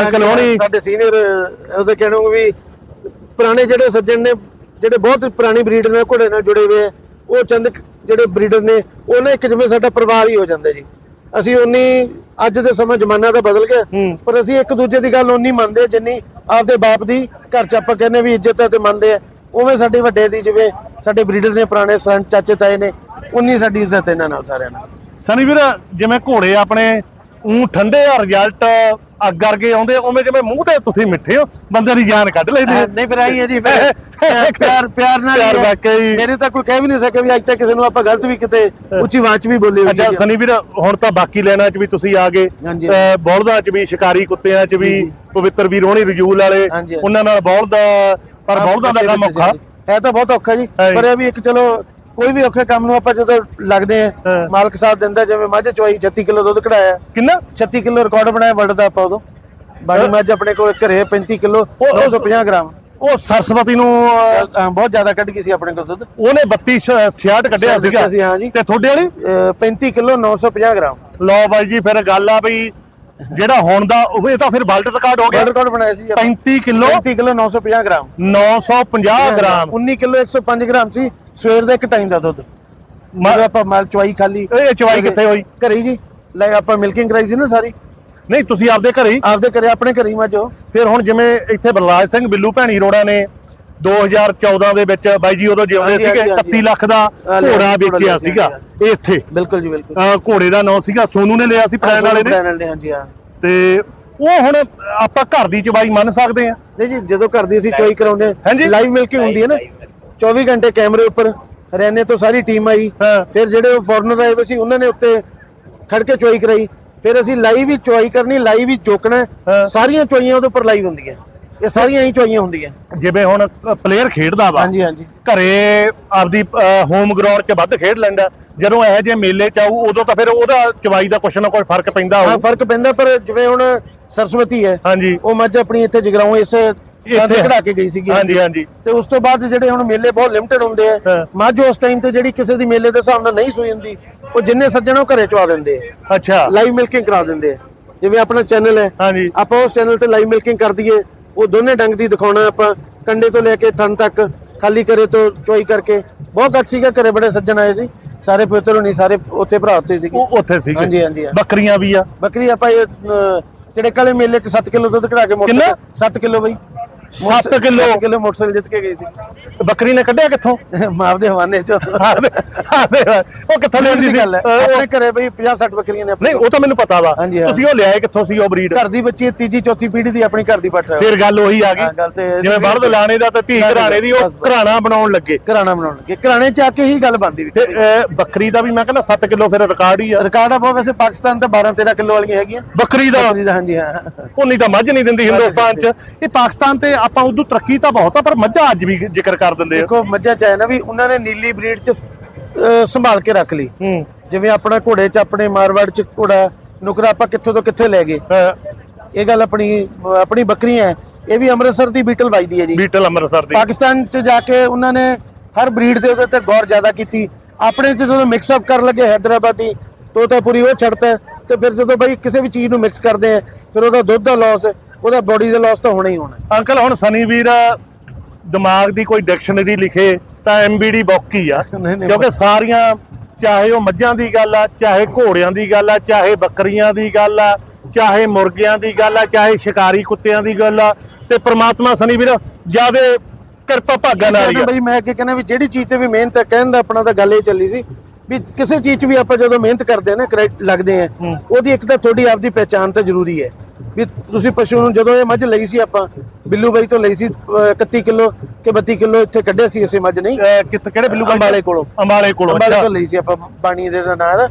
ਅੰਕਲ ਹੋਣੀ ਸਾਡੇ ਸੀਨੀਅਰ ਉਹਦੇ ਕਹਿਣ ਵੀ ਪੁਰਾਣੇ ਜਿਹੜੇ ਸੱਜਣ ਨੇ ਜਿਹੜੇ ਬਹੁਤ ਪੁਰਾਣੀ ਬਰੀਡ ਨਾਲ ਘੋੜੇ ਨਾਲ ਜੁੜੇ ਹੋਏ ਉਹ ਚੰਦ ਜਿਹੜੇ ਬਰੀਡਰ ਨੇ ਉਹ ਨਾ ਇੱਕ ਜਿਵੇਂ ਸਾਡਾ ਪਰਿਵਾਰ ਹੀ ਹੋ ਜਾਂਦਾ ਜੀ। ਅਸੀਂ ਉਨੀ ਅੱਜ ਦੇ ਸਮਾਂ ਜ਼ਮਾਨਾ ਤਾਂ ਬਦਲ ਗਿਆ। ਪਰ ਅਸੀਂ ਇੱਕ ਦੂਜੇ ਦੀ ਗੱਲ ਉਨੀ ਮੰਨਦੇ ਜਿੰਨੀ ਆਪਦੇ ਬਾਪ ਦੀ ਘਰ ਚ ਆਪਾਂ ਕਹਿੰਦੇ ਵੀ ਇੱਜ਼ਤ ਹੈ ਤੇ ਮੰਨਦੇ ਆ। ਉਵੇਂ ਸਾਡੇ ਵੱਡੇ ਦੀ ਜਿਵੇਂ ਸਾਡੇ ਬਰੀਡਰ ਨੇ ਪੁਰਾਣੇ ਸੰ ਚਾਚੇ ਤਾਏ ਨੇ ਉਨੀ ਸਾਡੀ ਇੱਜ਼ਤ ਇਹਨਾਂ ਨਾਲ ਸਾਰਿਆਂ ਨਾਲ। ਸਨੀ ਵੀਰ ਜਿਵੇਂ ਘੋੜੇ ਆਪਣੇ ਉਂ ਠੰਡੇ ਆ ਰਿਜ਼ਲਟ ਅੱਗ ਕਰਕੇ ਆਉਂਦੇ ਉਵੇਂ ਜਿਵੇਂ ਮੂੰਹ ਤੇ ਤੁਸੀਂ ਮਿੱਠੇ ਹੋ ਬੰਦੇ ਦੀ ਜਾਨ ਕੱਢ ਲੈਂਦੇ ਹੋ। ਨਹੀਂ ਫਿਰ ਆਈ ਹੈ ਜੀ ਫਿਰ ਪਿਆਰ ਪਿਆਰ ਨਾਲ ਪਿਆਰ। ਵਾਕਈ। ਮੇਰੇ ਤਾਂ ਕੋਈ ਕਹਿ ਵੀ ਨਹੀਂ ਸਕੇ ਵੀ ਅੱਜ ਤੱਕ ਕਿਸੇ ਨੂੰ ਆਪਾਂ ਗਲਤ ਵੀ ਕਿਤੇ ਉੱਚੀ ਆਵਾਜ਼ 'ਚ ਵੀ ਬੋਲੇ ਹੋਏ ਅੱਛਾ। ਸਨੀ ਵੀਰ ਹੁਣ ਤਾਂ ਬਾਕੀ ਲੈਣਾ ਚ ਵੀ ਤੁਸੀਂ ਆ ਗਏ ਹਾਂਜੀ। ਅਹ ਬੌਲਦਾਂ ਚ ਵੀ ਸ਼ਿਕਾਰੀ ਕੁੱਤਿਆਂ ਚ ਵੀ ਪਵਿੱਤਰ ਵੀਰ ਹੋਣੀ ਰਜੂਲ ਵਾਲੇ ਹਾਂਜੀ। ਉਹਨਾਂ ਨਾਲ ਬੌਲਦ ਪਰ ਬੌਲਦਾਂ ਦਾ ਕੰਮ ਔਖਾ ਹੈ ਤਾਂ ਬਹੁਤ ਔਖਾ ਜੀ ਹੈ ਜੀ। ਪਰ ਇਹ ਵੀ ਇੱਕ ਚਲੋ ਕੋਈ ਵੀ ਔਖੇ ਕੰਮ ਨੂੰ ਆਪਾਂ ਜਦੋਂ ਲੱਗਦੇ ਆ। ਮਾਲਕ ਸਾਹਿਬ ਦਿੰਦਾ ਜਿਵੇਂ ਮੱਝ ਚੋਈ 36 ਕਿਲੋ ਦੁੱਧ ਕਢਾਇਆ। ਕਿੰਨਾ? 36 ਕਿਲੋ ਰਿਕਾਰਡ ਬਣਾਇਆ ਵਰਲਡ ਦਾ ਆਪਾਂ ਉਦੋਂ। ਬਾਣੀ ਮੱਝ ਆਪਣੇ ਕੋਲ ਘਰੇ 35 ਕਿਲੋ ਉਹ- 950 ਗ੍ਰਾਮ। ਉਹ ਸਰਸਵਤੀ ਨੂੰ ਬਹੁਤ ਜ਼ਿਆਦਾ ਕੱਢ ਗਈ ਸੀ ਆਪਣੇ ਕੋਲ ਦੁੱਧ। ਉਹਨੇ 32 66 ਕੱਢਿਆ ਸੀਗਾ। ਤੇ ਤੁਹਾਡੇ ਵਾਲੀ? ਅ, 35 ਕਿਲੋ 950 ਗ੍ਰਾਮ। ਲਓ ਬਾਈ ਜੀ ਫਿਰ ਗੱਲ ਆ ਬਈ ਜਿਹੜਾ ਹੁਣ ਦਾ ਉਹ ਇਹ ਤਾਂ ਫਿਰ ਵਰਲਡ ਰਿਕਾਰਡ ਹੋ ਗਿਆ। ਵਰਲਡ ਰਿਕਾਰਡ ਬਣਾਇਆ ਸੀ ਆਪਾਂ। 35 kilo. 35 kilo 950 gram. 950 gram. 19 kilo 105 gram ਸੀ। ਸਵੇਰ ਦਾ ਇੱਕ ਟਾਈਮ ਦਾ ਦੁੱਧ। ਮ- ਜਦੋਂ ਆਪਾਂ ਮਾਲ ਚਵਾਈ ਖਾਲੀ। ਇਹ ਚਵਾਈ ਕਿੱਥੇ ਹੋਈ? ਘਰੇ ਜੀ। ਲੈ ਆਪਾਂ ਮਿਲਕਿੰਗ ਕਰਾਈ ਸੀ ਨਾ ਸਾਰੀ। ਨਹੀਂ ਤੁਸੀਂ ਆਪਦੇ ਘਰੇ ਹੀ। ਆਪਦੇ ਘਰੇ ਆਪਣੇ ਘਰੇ ਹੀ ਉਹ। ਫਿਰ ਹੁਣ ਜਿਵੇਂ ਇੱਥੇ ਬਲਰਾਜ ਸਿੰਘ ਬਿੱਲੂ ਭੈਣੀ ਰੋੜਾ ਨੇ 2014 ਦੇ ਵਿੱਚ ਬਾਈ ਜੀ ਉਦੋਂ ਜਿਉਂਦੇ ਸੀਗੇ ਹਾਂਜੀ, 31 ਲੱਖ ਦਾ ਘੋੜਾ ਵੇਚਿਆ ਸੀਗਾ ਇੱਥੇ। ਬਿਲਕੁਲ ਜੀ ਬਿਲਕੁਲ। ਘੋੜੇ ਦਾ ਨਾਂ ਸੀਗਾ ਸੋਨੂ ਨੇ ਲਿਆ ਸੀ ਫਰੈਂਡ ਵਾਲੇ ਨੇ। ਹਾਂਜੀ ਹਾਂ। ਤੇ ਉਹ ਹੁਣ ਆਪਾਂ ਘਰ ਦੀ ਚਵਾਈ ਮੰਨ ਸਕਦੇ ਆ ਨਹੀਂ ਜੀ ਜਦੋਂ ਘਰ ਦੀ ਅਸੀਂ ਚੋਈ ਕਰਾਉਂਦੇ। ਲਾਈਵ ਮਿਲਕਿੰਗ ਹੁੰਦੀ ਹੈ ਨਾ। 24 ਘੰਟੇ ਕੈਮਰੇ ਉੱਪਰ ਹਰਿਆਣੇ ਤੋਂ ਸਾਰੀ ਟੀਮ ਆਈ। ਫਿਰ ਜਿਹੜੇ ਉਹ ਫੋਰਨਰ ਆਏ ਹੋਏ ਸੀ ਉਹਨਾਂ ਨੇ ਉੱਤੇ ਖੜ ਕੇ ਚੋਈ ਕਰਾਈ। ਫਿਰ ਅਸੀਂ ਲਾਈਵ ਹੀ ਚੋਈ ਕਰਨੀ ਲਾਈਵ ਹੀ ਚੋਕਣਾ। ਸਾਰੀਆਂ ਚੋਈਆਂ ਉਹਦੇ ਉੱਪਰ ਲਾਈਵ ਹੁੰਦੀਆਂ। ਇਹ ਸਾਰੀਆਂ ਹੀ ਚੋਈਆਂ ਹੁੰਦੀਆਂ। ਜਿਵੇਂ ਹੁਣ ਪਲੇਅਰ ਖੇਡਦਾ ਵਾ ਹਾਂਜੀ ਹਾਂਜੀ। ਘਰੇ ਆਪਦੀ ਹੋਮ ਗਰਾਊਂਡ 'ਚ ਵੱਧ ਖੇਡ ਲੈਂਦਾ ਜਦੋਂ ਇਹੋ ਜਿਹੇ ਮੇਲੇ 'ਚ ਆਊ ਉਦੋਂ ਤਾਂ ਫਿਰ ਉਹਦਾ ਚਵਾਈ ਦਾ ਕੁਛ ਨਾ ਕੁਛ ਫ਼ਰਕ ਪੈਂਦਾ ਹਾਂ ਹੋਊ। ਫ਼ਰਕ ਪੈਂਦਾ ਪਰ ਜਿਵੇਂ ਹੁਣ ਸਰਸਵਤੀ ਹੈ ਹਾਂਜੀ। ਉਹ ਮੱਝ ਆਪਣੀ ਇੱਥੇ ਜਗਰਾਉਂ ਇਸੇ ਇੱਥੇ ਕਢਾ ਕੇ ਗਈ ਸੀਗੀ। ਹਾਂਜੀ ਹਾਂਜੀ। ਤੇ ਉਸ ਤੋਂ ਬਾਅਦ ਜਿਹੜੇ ਹੁਣ ਮੇਲੇ ਬਹੁਤ ਲਿਮਟਿਡ ਹੁੰਦੇ ਆ। ਮੱਝ ਉਸ ਟਾਈਮ ਤੇ ਜਿਹੜੀ ਕਿਸੇ ਦੀ ਮੇਲੇ ਦੇ ਹਿਸਾਬ ਨਾਲ ਨਹੀਂ ਸੂਈ ਹੁੰਦੀ ਉਹ ਜਿੰਨੇ ਸੱਜਣ ਉਹ ਘਰੇ ਚਵਾ ਦਿੰਦੇ ਆ। ਅੱਛਾ। ਲਾਈਵ ਮਿਲਕਿੰਗ ਕਰਾ ਦਿੰਦੇ ਆ। ਜਿਵੇਂ ਆਪਣਾ ਚੈਨਲ ਹੈ ਹਾਂਜੀ। ਆਪਾਂ ਉਸ ਚੈਨਲ ਤੇ ਲਾਈਵ ਮਿਲਕਿੰਗ ਕਰ ਦਈਏ ਉਹ ਦੋਨੇ ਡੰਗ ਦੀ ਦਿਖਾਉਣਾ ਆਪਾਂ ਕੰਡੇ ਤੋਂ ਲੈ ਕੇ ਥਣ ਤੱਕ ਖਾਲੀ ਕਰੇ ਤੋਂ ਚੋਈ ਕਰਕੇ। ਬਹੁਤ ਘੱਟ ਸੀਗਾ ਘਰੇ ਬੜੇ ਸੱਜਣ ਆਏ ਸੀ। ਸਾਰੇ ਪੁੱਤਰ ਹੋਣੀ ਸਾਰੇ ਉੱਥੇ ਭਰਾ ਉੱਤੇ ਸੀਗੇ। ਉਹ ਉੱਥੇ ਸੀਗੇ। ਹਾਂਜੀ, ਹਾਂਜੀ। ਬੱਕਰੀਆਂ ਵੀ ਆ। ਬੱਕਰੀ ਆਪਾਂ ਇਹ ਜਿਹੜੇ ਕਾਲੇ ਮੇਲੇ ਚ 7 ਕਿਲੋ ਦੁੱਧ ਕਢਾ ਕੇ ਕਿੰਨਾ? 7 ਕਿਲੋ ਬਈ। 7 ਕਿਲੋ? 7 ਕਿਲੋ ਮੋਟਰਸਾਈਕਲ ਜਿੱਤ ਕੇ ਗਈ ਸੀ। ਬੱਕਰੀ ਨੇ ਕੱਢਿਆ ਕਿੱਥੋਂ? ਮਾਰ ਦੇ ਹਵਾਨੇ ਚੋਂ। ਉਹ ਕਿੱਥੋਂ ਲੈਂਦੀ ਸੀ? ਆਪਣੇ ਘਰੇ ਬਈ 50 60 ਬੱਕਰੀਆਂ ਨੇ ਨਹੀਂ ਉਹ ਤਾਂ ਮੈਨੂੰ ਪਤਾ ਵਾ। ਤੁਸੀਂ ਉਹ ਲਿਆਏ ਕਿੱਥੋਂ ਸੀ ਉਹ ਬਰੀਡ? ਘਰ ਦੀ ਬੱਚੀ ਤੀਜੀ ਚੌਥੀ ਪੀੜ੍ਹੀ ਦੀ ਆਪਣੀ ਘਰ ਦੀ ਹੈ। ਫਿਰ ਗੱਲ ਉਹੀ ਆ ਗਈ। ਤੇ ਜਿਵੇਂ ਵੀ- ਬਲਦ ਲਾਣੇ ਦਾ ਤੇ ਧੀ ਘਰਾਣੇ ਦੀ ਉਹ। ਘਰਾਣਾ ਬਣਾਉਣ ਲੱਗੇ। ਘਰਾਣਾ ਬਣਾਉਣ ਲੱਗੇ। ਘਰਾਣੇ ਚ ਆ ਕੇ ਹੀ ਗੱਲ ਬਣਦੀ ਤੇ ਬੱਕਰੀ ਦਾ ਵੀ ਮੈਂ ਕਹਿੰਦਾ 7 ਕਿਲੋ ਫਿਰ ਰਿਕਾਰਡ ਹੀ ਆ। ਰਿਕਾਰਡ ਆ ਬਹੁਤ ਵੈਸੇ ਪਾਕਿਸਤਾਨ ਤੇ 12 13 ਕਿਲੋ ਵਾਲੀਆਂ ਹੈਗੀਆਂ। ਬੱਕਰੀ ਦਾ? ਹਾਂਜੀ ਹਾਂ। ਉਨੀ ਤਾਂ ਮੱਝ ਨਹੀਂ ਦਿੰਦੀ ਹਿੰਦੁਸਤਾਨ 'ਚ। ਇਹ ਪਾਕਿਸਤਾਨ ਤੇ ਆਪਾਂ ਉਦੋਂ ਤਰੱਕੀ ਤਾਂ ਬਹੁਤ ਆ ਪਰ ਮੱਝਾਂ ਅੱਜ ਵੀ ਜ਼ਿਕਰ ਕਰ ਦਿੰਦੇ ਆ। ਦੇਖੋ ਮੱਝਾਂ ਚ ਹੈ ਨਾ ਵੀ ਉਹਨਾਂ ਨੇ ਨੀਲੀ ਬਰੀਡ ਚ ਅਹ, ਸੰਭਾਲ ਕੇ ਰੱਖ ਲਈ। ਹੂੰ। ਜਿਵੇਂ ਆਪਣਾ ਘੋੜੇ ਚ ਆਪਣੇ ਮਾਰਵਾੜ ਚ ਘੋੜਾ ਨੁਕਰਾ ਆਪਾਂ ਕਿੱਥੋਂ ਤੋਂ ਕਿੱਥੇ ਲੈ ਗਏ? ਅਹ, ਇਹ ਗੱਲ ਆਪਣੀ ਆਪਣੀ ਬੱਕਰੀਆਂ ਹੈ। ਇਹ ਵੀ ਅੰਮ੍ਰਿਤਸਰ ਦੀ ਬੀਟਲ ਵੱਜਦੀ ਹੈ ਜੀ। ਬੀਟਲ ਅੰਮ੍ਰਿਤਸਰ ਦੀ। ਪਾਕਿਸਤਾਨ ਚ ਜਾ ਕੇ ਉਹਨਾਂ ਨੇ ਹਰ ਬਰੀਡ ਦੇ ਉੱਤੇ ਗੌਰ ਜ਼ਿਆਦਾ ਕੀਤੀ। ਆਪਣੇ ਚ ਜਦੋਂ ਮਿਕਸ ਅਪ ਕਰਨ ਲੱਗੇ ਹੈਦਰਾਬਾਦੀ ਤੋਤਾਪੁਰੀ ਉਹ ਛੱਡਤਾ ਤੇ ਫਿਰ ਜਦੋਂ ਬਈ ਕਿਸੇ ਵੀ ਚੀਜ਼ ਨੂੰ ਮਿਕਸ ਕਰਦੇ ਆ ਫਿਰ ਉਹਦਾ ਦੁੱਧ ਦਾ ਲਾਸ ਉਹਦਾ ਬੋਡੀ ਦਾ ਲਾਸ ਤਾਂ ਹੋਣਾ ਹੀ ਹੋਣਾ ਅੰਕਲ ਹੁਣ ਸਨੀ ਵੀਰ ਦਿਮਾਗ ਦੀ ਕੋਈ ਡਿਕਸ਼ਨਰੀ ਲਿਖੇ ਤਾਂ ਐਮਬੀਡੀ ਬੁੱਕ ਆ। ਕਿਉਂਕਿ ਸਾਰੀਆਂ ਚਾਹੇ ਉਹ ਮੱਝਾਂ ਦੀ ਗੱਲ ਆ ਚਾਹੇ ਘੋੜਿਆਂ ਦੀ ਗੱਲ ਆ ਚਾਹੇ ਬੱਕਰੀਆਂ ਦੀ ਗੱਲ ਆ ਚਾਹੇ ਮੁਰਗਿਆਂ ਦੀ ਗੱਲ ਆ ਚਾਹੇ ਸ਼ਿਕਾਰੀ ਕੁੱਤਿਆਂ ਦੀ ਗੱਲ ਆ ਤੇ ਪ੍ਰਮਾਤਮਾ ਸਨੀ ਵੀਰ ਜਿਆਦੇ ਕਿਰਪਾ ਭਾਗਾਂ ਨਾਲ ਕਹਿੰਦਾ ਆ। ਬਈ ਮੈਂ ਕੀ ਕਹਿੰਦਾ ਵੀ ਜਿਹੜੀ ਚੀਜ਼ ਤੇ ਵੀ ਮਿਹਨਤ ਹੈ ਕਹਿਣ ਦਾ ਆਪਣਾ ਤਾਂ ਗੱਲ ਇਹ ਚੱਲੀ ਸੀ ਵੀ ਕਿਸੇ ਚੀਜ਼ 'ਚ ਵੀ ਆਪਾਂ ਜਦੋਂ ਮਿਹਨਤ ਕਰਦੇ ਆ ਨਾ ਕਰੈਕਟ ਲੱਗਦੇ ਆ ਉਹਦੀ ਇੱਕ ਤਾਂ ਤੁਹਾਡੀ ਆਪਦੀ ਪਹਿਚਾਣ ਤਾਂ ਜ਼ਰੂਰੀ ਹੈ। ਵੀ ਤੁਸੀਂ ਪਸ਼ੂ ਨੂੰ ਜਦੋਂ ਇਹ ਮੱਝ ਲਈ ਸੀ ਆਪਾਂ ਬਿੱਲੂ ਬਾਈ ਤੋਂ ਲਈ ਸੀ ਅਹ 31 ਕਿਲੋ ਕਿ 32 ਕਿਲੋ ਇੱਥੇ ਕੱਢਿਆ ਸੀ ਇਸੇ ਮੱਝ ਨਹੀਂ ਕਿੱਥੇ ਕਿਹੜੇ ਬਿੱਲੂ ਬਾਈ? ਅੰਬਾਲੇ ਕੋਲੋਂ। ਅੰਬਾਲੇ ਕੋਲੋਂ ਅੰਬਾਲੇ। ਤੋਂ ਲਈ ਸੀ ਆਪਾਂ ਬਾਣੀ ਦੇ ਨਾਲ।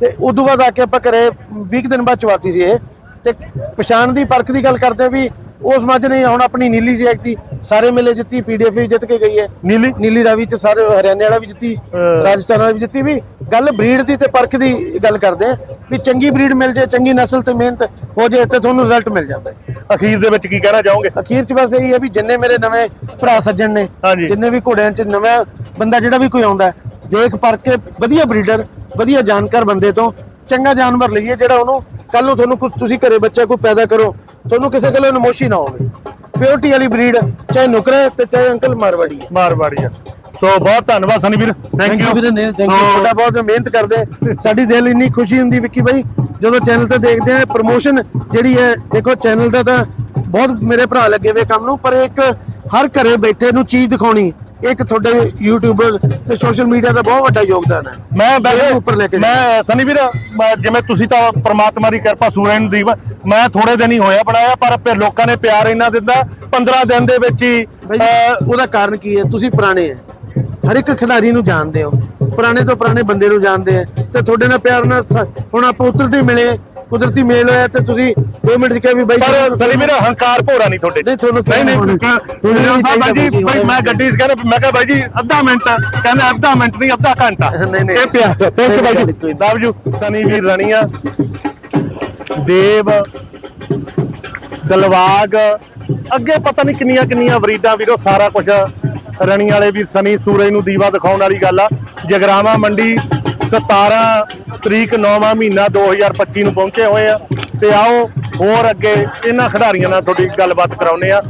ਤੇ ਉਦੋਂ ਬਾਅਦ ਆ ਕੇ ਆਪਾਂ ਘਰੇ 20 ਦਿਨ ਬਾਅਦ ਚਵਾਤੀ ਸੀ ਇਹ ਤੇ ਪਛਾਣ ਦੀ ਪਰਖ ਦੀ ਗੱਲ ਕਰਦੇ ਆ ਵੀ ਉਸ ਮੱਝ ਨੇ ਹੁਣ ਆਪਣੀ ਨੀਲੀ ਸੀ ਐਕਤੀ ਸਾਰੇ ਮੇਲੇ ਜਿੱਤੀ ਪੀਡੀਐਫ ਵੀ ਜਿੱਤ ਕੇ ਗਈ ਹੈ। ਨੀਲੀ? ਨੀਲੀ ਰਾਵੀ ਚ ਸਾਰੇ ਹਰਿਆਣੇ ਵਾਲਾ ਵੀ ਜਿੱਤੀ। ਰਾਜਸਥਾਨ ਵਾਲਾ ਵੀ ਜਿੱਤੀ ਵੀ। ਗੱਲ ਬਰੀਡ ਦੀ ਤੇ ਪਰਖ ਦੀ ਗੱਲ ਕਰਦੇ ਆ ਵੀ ਚੰਗੀ ਬਰੀਡ ਮਿਲ ਜੇ ਚੰਗੀ ਨਸਲ ਤੇ ਮਿਹਨਤ ਹੋ ਜੇ ਤੇ ਤੁਹਾਨੂੰ ਰਿਜ਼ਲਟ ਮਿਲ ਜਾਂਦਾ ਹੈ। ਅਖੀਰ ਦੇ ਵਿੱਚ ਕੀ ਕਹਿਣਾ ਚਾਹੋਗੇ? ਅਖੀਰ ਚ ਬਸ ਇਹੀ ਹੈ ਵੀ ਜਿੰਨੇ ਮੇਰੇ ਨਵੇਂ ਭਰਾ ਸੱਜਣ ਨੇ। ਜਿੰਨੇ ਵੀ ਘੋੜਿਆਂ ਚ ਨਵਾਂ ਬੰਦਾ ਜਿਹੜਾ ਵੀ ਕੋਈ ਆਉਂਦਾ ਦੇਖ ਪਰਖ ਕੇ ਵਧੀਆ ਬਰੀਡਰ ਵਧੀਆ ਜਾਣਕਾਰ ਬੰਦੇ ਤੋਂ ਚੰਗਾ ਜਾਨਵਰ ਲਈਏ ਜਿਹੜਾ ਉਹਨੂੰ ਕੱਲ ਨੂੰ ਤੁਹਾਨੂੰ ਕੁਝ ਤੁਸੀਂ ਘਰੇ ਬੱਚਾ ਕੋਈ ਪੈਦਾ ਕਰੋ ਤੁਹਾਨੂੰ ਕਿਸੇ ਗੱਲੋਂ ਨਮੋਸ਼ੀ ਨਾ ਹੋਵੇ। ਪਿਓਰਟੀ ਵਾਲੀ ਬਰੀਡ ਚਾਹੇ ਨੁਕਰਾ ਤੇ ਚਾਹੇ ਅੰਕਲ ਮਾਰਵਾੜੀ ਹੈ। ਮਾਰਵਾੜੀ ਆ ਸੋ ਬਹੁਤ ਧੰਨਵਾਦ ਸਨੀ ਵੀਰ। ਥੈਂਕ ਯੂ ਵੀਰੇ ਨੇ ਥੈਂਕ ਯੂ ਤੁਹਾਡਾ ਬਹੁਤ ਮਿਹਨਤ ਕਰਦੇ। ਸਾਡੀ ਦਿਲ ਇੰਨੀ ਖੁਸ਼ੀ ਹੁੰਦੀ ਵਿੱਕੀ ਬਾਈ ਜਦੋਂ ਚੈਨਲ ਤੇ ਦੇਖਦੇ ਆ ਪ੍ਰੋਮੋਸ਼ਨ ਜਿਹੜੀ ਹੈ ਦੇਖੋ ਚੈਨਲ ਦਾ ਤਾਂ ਬਹੁਤ ਮੇਰੇ ਭਰਾ ਲੱਗੇ ਹੋਏ ਕੰਮ ਨੂੰ ਪਰ ਇੱਕ ਹਰ ਘਰੇ ਬੈਠੇ ਨੂੰ ਚੀਜ਼ ਦਿਖਾਉਣੀ ਇੱਕ ਤੁਹਾਡੇ ਯੂਟਿਊਬਰ ਤੇ ਸੋਸ਼ਲ ਮੀਡੀਆ ਦਾ ਬਹੁਤ ਵੱਡਾ ਯੋਗਦਾਨ ਹੈ। ਮੈਂ ਇਹਨੂੰ ਉੱਪਰ ਲੈ ਕੇ ਮੈਂ ਸਨੀ ਵੀਰ ਜਿਵੇਂ ਤੁਸੀਂ ਤਾਂ ਪ੍ਰਮਾਤਮਾ ਦੀ ਕਿਰਪਾ ਸੂਰਨ ਦੀ ਵਾ- ਮੈਂ ਥੋੜੇ ਦਿਨ ਹੀ ਹੋਇਆ ਬਣਾਇਆ ਪਰ ਫਿਰ ਲੋਕਾਂ ਨੇ ਪਿਆਰ ਇੰਨਾ ਦਿੱਤਾ 15 ਦਿਨ ਦੇ ਵਿੱਚ ਹੀ ਉਹਦਾ ਕਾਰਨ ਕੀ ਹੈ? ਤੁਸੀਂ ਪੁਰਾਣੇ ਹੈ। ਹਰ ਇੱਕ ਖਿਡਾਰੀ ਨੂੰ ਜਾਣਦੇ ਹੋ। ਪੁਰਾਣੇ ਤੋਂ ਪੁਰਾਣੇ ਬੰਦੇ ਨੂੰ ਜਾਣਦੇ ਆ ਤੇ ਤੁਹਾਡੇ ਨਾਲ ਪਿਆਰ ਨਾਲ ਹੁਣ ਆਪਾਂ ਉਤਰਦੇ ਮਿਲੇ ਕੁਦਰਤੀ ਮੇਲ ਹੋਇਆ ਤੇ ਤੁਸੀਂ 2 ਮਿੰਟ ਚ ਕਿਹਾ ਵੀ ਬਾਈ ਪਰ ਸਨੀ ਵੀਰ ਹੰਕਾਰ ਭੋਰਾ ਨਹੀਂ ਤੁਹਾਡੇ। ਨਹੀਂ, ਤੁਹਾਨੂੰ ਨਹੀਂ ਨਹੀਂ ਬਾਈ ਜੀ ਬਾਈ ਮੈਂ ਗੱਡੀ 'ਚ ਕਹਿੰਦਾ ਮੈਂ ਕਿਹਾ ਬਾਈ ਜੀ ਅੱਧਾ ਮਿੰਟ ਕਹਿੰਦਾ ਅੱਧਾ ਮਿੰਟ ਨਹੀਂ ਅੱਧਾ ਘੰਟਾ। ਨਹੀਂ, ਨਹੀਂ। ਇਹ ਪਿਆਰ ਥੈਂਕ ਯੂ ਬਾਈ ਜੀ? ਯੂ ਸਨੀ ਵੀਰ ਰਣੀਆ ਦੇਵ ਦਲਵਾਗ ਅੱਗੇ ਪਤਾ ਨਹੀਂ ਕਿੰਨੀਆਂ ਕਿੰਨੀਆਂ ਬਰੀਡਾਂ ਵੀਰੋ ਸਾਰਾ ਕੁਝ ਰਣੀ ਵਾਲੇ ਵੀ ਸਨੀ ਸੂਰਜ ਨੂੰ ਦੀਵਾ ਦਿਖਾਉਣ ਵਾਲੀ ਗੱਲ ਆ। ਜਗਰਾਵਾ ਮੰਡੀ 17 ਤਰੀਕ 9ਵਾਂ ਮਹੀਨਾ 2025 ਨੂੰ ਪਹੁੰਚੇ ਹੋਏ ਆ। ਤੇ ਆਓ ਹੋਰ ਅੱਗੇ ਇਹਨਾਂ ਖਿਡਾਰੀਆਂ ਨਾਲ ਤੁਹਾਡੀ ਗੱਲਬਾਤ ਕਰਾਉਨੇ ਆ।